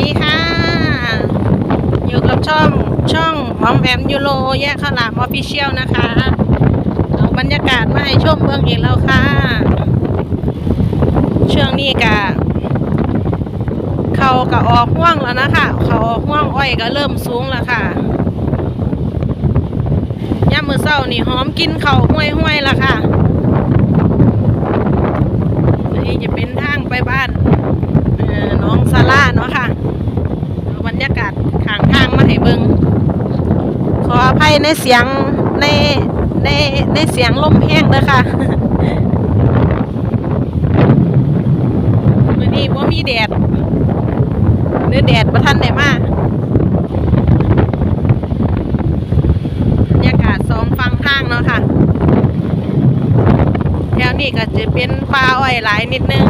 ดีค่ะ อยู่กับช่องช่องหอมแอมยูโรแยกข้าวหลามออฟฟิเชียลนะคะเอาบรรยากาศมาให้ชมเบื้องอีกแล้วค่ะ ช่วงนี้กะเขากะออกห่วงแล้วนะคะเขาออกห่วงอ้อยก็เริ่มสูงแล้วค่ะย่ามือเศร้านี่หอมกินเขาห้วยห้วยแล้วค่ะนนี้จะเป็นทางไปบ้านเอ่อหน้องซาร่าเนาะค่ะเอาบรร ยากาศข้างทางมาให้เบิงขออภัยในเสียงในในในเสียงลมแห้งเด้อค่ะมื้อนี้บ่มีแดดหรือแดดบ่ทันได้มาบรรยากาศสองฝั่งทางเนาะค่ะ แถวนี้ก็จะเป็นป่าอ้อยหลายนิดนึง